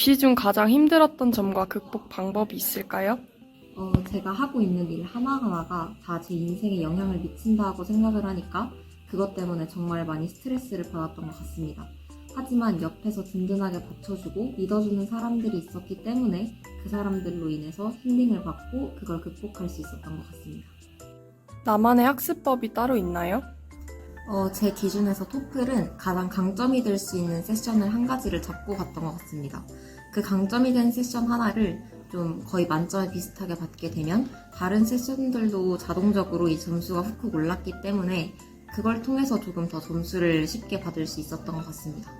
입시 중 가장 힘들었던 점과 극복 방법이 있을까요? 어, 제가 하고 있는 일 하나하나가 다 제 인생에 영향을 미친다고 생각을 하니까 그것 때문에 정말 많이 스트레스를 받았던 것 같습니다. 하지만 옆에서 든든하게 받쳐주고 믿어주는 사람들이 있었기 때문에 그 사람들로 인해서 힐링을 받고 그걸 극복할 수 있었던 것 같습니다. 나만의 학습법이 따로 있나요? 어, 제 기준에서 토플은 가장 강점이 될 수 있는 세션을 한 가지를 잡고 갔던 것 같습니다. 그 강점이 된 세션 하나를 좀 거의 만점에 비슷하게 받게 되면 다른 세션들도 자동적으로 이 점수가 훅훅 올랐기 때문에 그걸 통해서 조금 더 점수를 쉽게 받을 수 있었던 것 같습니다.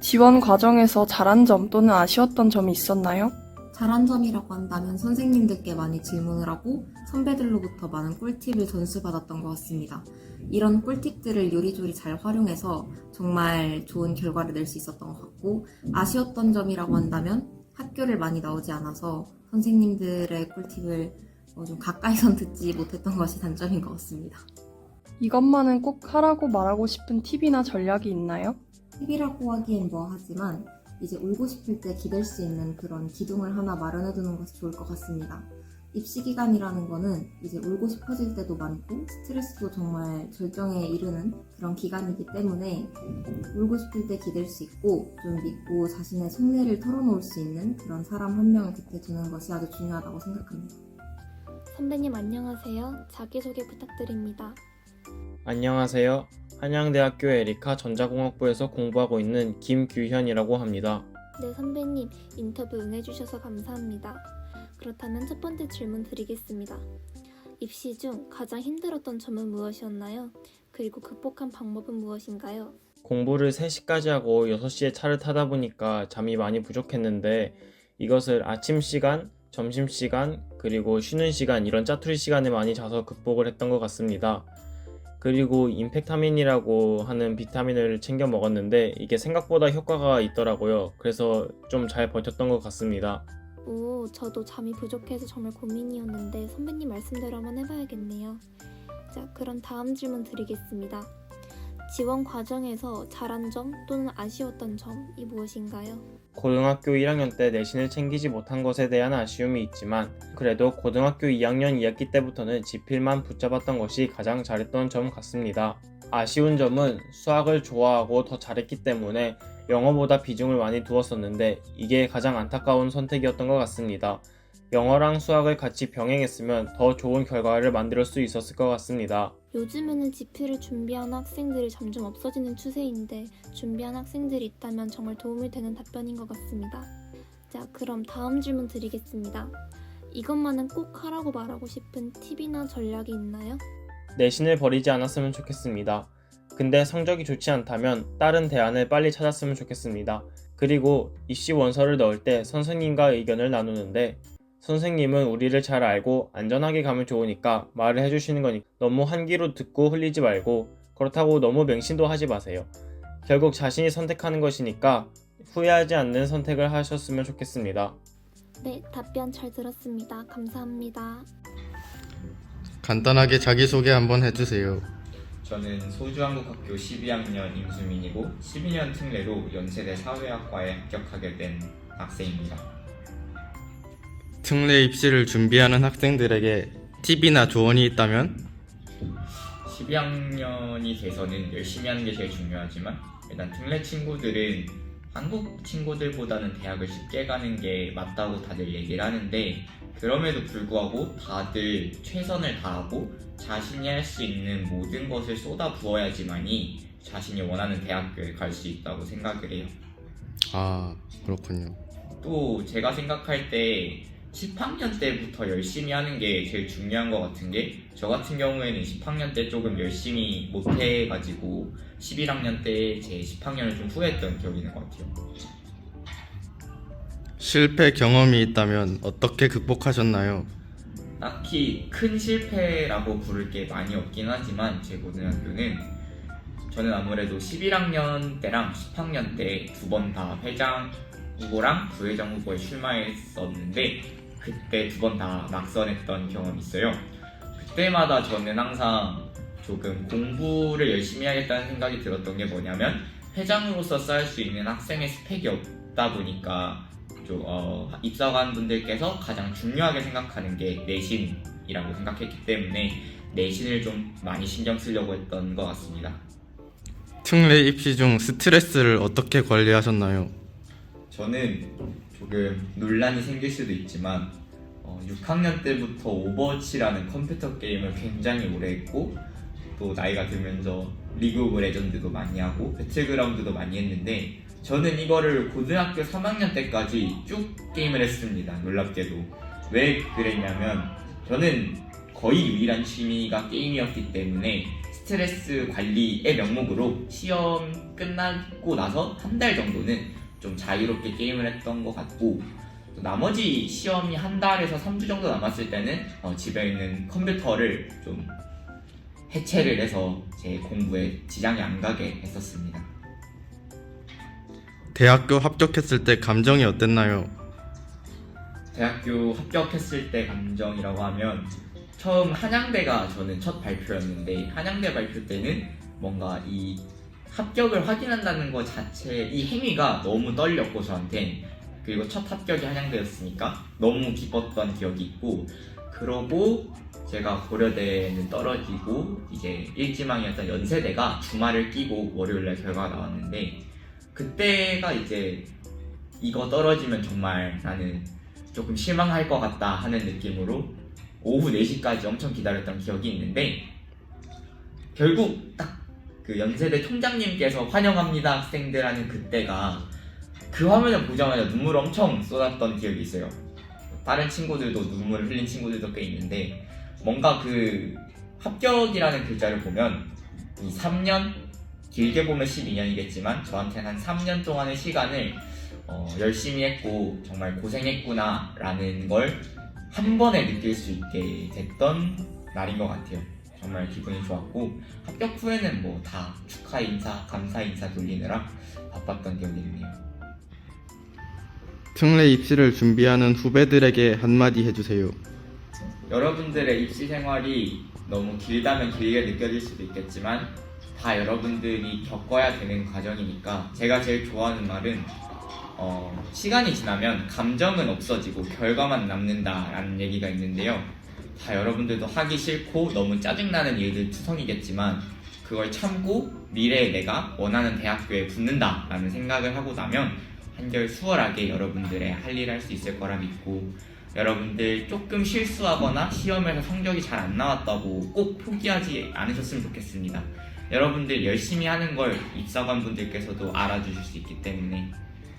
지원 과정에서 잘한 점 또는 아쉬웠던 점이 있었나요? 잘한 점이라고 한다면 선생님들께 많이 질문을 하고 선배들로부터 많은 꿀팁을 전수받았던 것 같습니다. 이런 꿀팁들을 요리조리 잘 활용해서 정말 좋은 결과를 낼 수 있었던 것 같고 아쉬웠던 점이라고 한다면 학교를 많이 나오지 않아서 선생님들의 꿀팁을 어, 좀 가까이선 듣지 못했던 것이 단점인 것 같습니다. 이것만은 꼭 하라고 말하고 싶은 팁이나 전략이 있나요? 팁이라고 하기엔 뭐 하지만 이제 울고 싶을 때 기댈 수 있는 그런 기둥을 하나 마련해 두는 것이 좋을 것 같습니다. 입시 기간이라는 거는 이제 울고 싶어질 때도 많고 스트레스도 정말 절정에 이르는 그런 기간이기 때문에 울고 싶을 때 기댈 수 있고 좀 믿고 자신의 속내를 털어놓을 수 있는 그런 사람 한 명을 곁에 두는 것이 아주 중요하다고 생각합니다. 선배님 안녕하세요. 자기소개 부탁드립니다. 안녕하세요. 한양대학교 에리카 전자공학부에서 공부하고 있는 김규현이라고 합니다. 네, 선배님 인터뷰 응해주셔서 감사합니다. 그렇다면 첫 번째 질문 드리겠습니다. 입시 중 가장 힘들었던 점은 무엇이었나요? 그리고 극복한 방법은 무엇인가요? 공부를 3시까지 하고 6시에 차를 타다 보니까 잠이 많이 부족했는데 이것을 아침 시간, 점심 시간, 그리고 쉬는 시간 이런 짜투리 시간에 많이 자서 극복을 했던 것 같습니다. 그리고 임팩타민이라고 하는 비타민을 챙겨 먹었는데 이게 생각보다 효과가 있더라고요. 그래서 좀 잘 버텼던 것 같습니다. 오, 저도 잠이 부족해서 정말 고민이었는데 선배님 말씀대로 한번 해봐야겠네요. 자, 그럼 다음 질문 드리겠습니다. 지원 과정에서 잘한 점 또는 아쉬웠던 점이 무엇인가요? 고등학교 1학년 때 내신을 챙기지 못한 것에 대한 아쉬움이 있지만 그래도 고등학교 2학년 2학기 때부터는 지필만 붙잡았던 것이 가장 잘했던 점 같습니다. 아쉬운 점은 수학을 좋아하고 더 잘했기 때문에 영어보다 비중을 많이 두었었는데 이게 가장 안타까운 선택이었던 것 같습니다. 영어랑 수학을 같이 병행했으면 더 좋은 결과를 만들 수 있었을 것 같습니다. 요즘에는 지필을 준비하는 학생들이 점점 없어지는 추세인데 준비한 학생들이 있다면 정말 도움이 되는 답변인 것 같습니다. 자, 그럼 다음 질문 드리겠습니다. 이것만은 꼭 하라고 말하고 싶은 팁이나 전략이 있나요? 내신을 버리지 않았으면 좋겠습니다. 근데 성적이 좋지 않다면 다른 대안을 빨리 찾았으면 좋겠습니다. 그리고 입시 원서를 넣을 때 선생님과 의견을 나누는데 선생님은 우리를 잘 알고 안전하게 가면 좋으니까 말을 해주시는 거니까 너무 한 귀로 듣고 흘리지 말고 그렇다고 너무 맹신도 하지 마세요. 결국 자신이 선택하는 것이니까 후회하지 않는 선택을 하셨으면 좋겠습니다. 네, 답변 잘 들었습니다. 감사합니다. 간단하게 자기소개 한번 해주세요. 저는 소주한국학교 12학년 임수민이고 12년 특례로 연세대 사회학과에 합격하게 된 학생입니다. 특례 입시를 준비하는 학생들에게 팁이나 조언이 있다면 12학년이 돼서는 열심히 하는 게 제일 중요하지만 일단 특례 친구들은 한국 친구들보다는 대학을 쉽게 가는 게 맞다고 다들 얘기를 하는데 그럼에도 불구하고 다들 최선을 다하고 자신이 할 수 있는 모든 것을 쏟아 부어야지만이 자신이 원하는 대학교에 갈 수 있다고 생각을 해요. 아 그렇군요. 또 제가 생각할 때 10학년 때부터 열심히 하는 게 제일 중요한 것 같은 게 저 같은 경우에는 10학년 때 조금 열심히 못해가지고 11학년 때 제 10학년을 좀 후회했던 기억이 있는 것 같아요. 실패 경험이 있다면 어떻게 극복하셨나요? 딱히 큰 실패라고 부를 게 많이 없긴 하지만 제 고등학교는 저는 아무래도 11학년 때랑 10학년 때 두 번 다 회장 후보랑 부회장 후보에 출마했었는데 그때 두 번 다 낙선했던 경험이 있어요. 그때마다 저는 항상 조금 공부를 열심히 해야겠다는 생각이 들었던 게 뭐냐면 회장으로서 쌓을 수 있는 학생의 스펙이 없다 보니까 좀, 어, 입사관 분들께서 가장 중요하게 생각하는 게 내신이라고 생각했기 때문에 내신을 좀 많이 신경 쓰려고 했던 것 같습니다. 특례 입시 중 스트레스를 어떻게 관리하셨나요? 저는 조금 논란이 생길 수도 있지만 어, 6학년 때부터 오버워치라는 컴퓨터 게임을 굉장히 오래 했고 또 나이가 들면서 리그 오브 레전드도 많이 하고 배틀그라운드도 많이 했는데 저는 이거를 고등학교 3학년 때까지 쭉 게임을 했습니다. 놀랍게도. 왜 그랬냐면 저는 거의 유일한 취미가 게임이었기 때문에 스트레스 관리의 명목으로 시험 끝나고 나서 한 달 정도는 좀 자유롭게 게임을 했던 것 같고 또 나머지 시험이 한 달에서 3주 정도 남았을 때는 어, 집에 있는 컴퓨터를 좀 해체를 해서 제 공부에 지장이 안 가게 했었습니다. 대학교 합격했을 때 감정이 어땠나요? 대학교 합격했을 때 감정이라고 하면 처음 한양대가 저는 첫 발표였는데 한양대 발표 때는 뭔가 이 합격을 확인한다는 것 자체 이 행위가 너무 떨렸고 저한텐 그리고 첫 합격이 한양대였으니까 너무 기뻤던 기억이 있고 그러고 제가 고려대는 떨어지고 이제 일지망이었던 연세대가 주말을 끼고 월요일날 결과가 나왔는데 그때가 이제 이거 떨어지면 정말 나는 조금 실망할 것 같다 하는 느낌으로 오후 4시까지 엄청 기다렸던 기억이 있는데 결국 딱 그 연세대 총장님께서 환영합니다 학생들 하는 그때가 그 화면을 보자마자 눈물 엄청 쏟았던 기억이 있어요. 다른 친구들도 눈물을 흘린 친구들도 꽤 있는데 뭔가 그 합격이라는 글자를 보면 이 3년 길게 보면 12년이겠지만 저한테는 한 3년 동안의 시간을 어, 열심히 했고 정말 고생했구나라는 걸 한 번에 느낄 수 있게 됐던 날인 것 같아요. 정말 기분이 좋았고 합격 후에는 뭐 다 축하 인사, 감사 인사 돌리느라 바빴던 기억이 있네요. 특례 입시를 준비하는 후배들에게 한마디 해주세요. 여러분들의 입시 생활이 너무 길다면 길게 느껴질 수도 있겠지만 다 여러분들이 겪어야 되는 과정이니까 제가 제일 좋아하는 말은 어, 시간이 지나면 감정은 없어지고 결과만 남는다라는 얘기가 있는데요. 다 여러분들도 하기 싫고 너무 짜증나는 일들 투성이겠지만 그걸 참고 미래에 내가 원하는 대학교에 붙는다라는 생각을 하고 나면 한결 수월하게 여러분들의 할일할수 있을 거라 믿고 여러분들 조금 실수하거나 시험에서 성적이 잘 안 나왔다고 꼭 포기하지 않으셨으면 좋겠습니다. 여러분들 열심히 하는 걸 입사관 분들께서도 알아주실 수 있기 때문에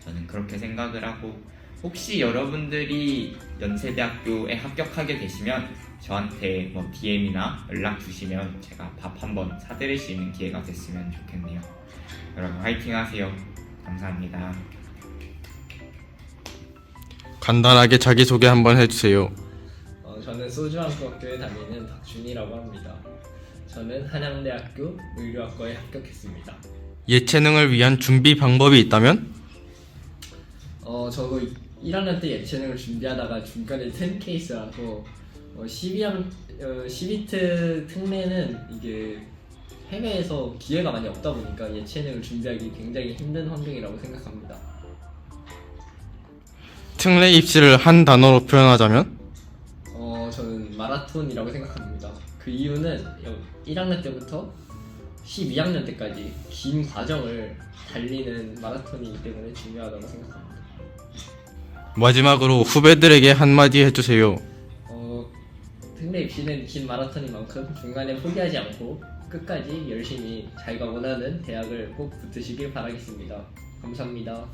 저는 그렇게 생각을 하고 혹시 여러분들이 연세대학교에 합격하게 되시면 저한테 뭐 DM이나 연락 주시면 제가 밥 한번 사드릴 수 있는 기회가 됐으면 좋겠네요. 여러분 화이팅 하세요. 감사합니다. 간단하게 자기소개 한번 해주세요. 어, 저는 소주한국학교에 다니는 박준이라고 합니다. 저는 한양대학교 의료학과에 합격했습니다. 예체능을 위한 준비 방법이 있다면? 어, 저도 1학년 때 예체능을 준비하다가 중간에 튼 케이스라서 어, 12학, 어, 12트 특례는 이게 해외에서 기회가 많이 없다 보니까 예체능을 준비하기 굉장히 힘든 환경이라고 생각합니다. 특례 입시를 한 단어로 표현하자면? 어, 저는 마라톤이라고 생각합니다. 그 이유는 1학년 때부터 12학년 때까지 긴 과정을 달리는 마라톤이기 때문에 중요하다고 생각합니다. 마지막으로 후배들에게 한마디 해주세요. 어, 특례 입시는 긴 마라톤인 만큼 중간에 포기하지 않고 끝까지 열심히 자기가 원하는 대학을 꼭 붙으시길 바라겠습니다. 감사합니다.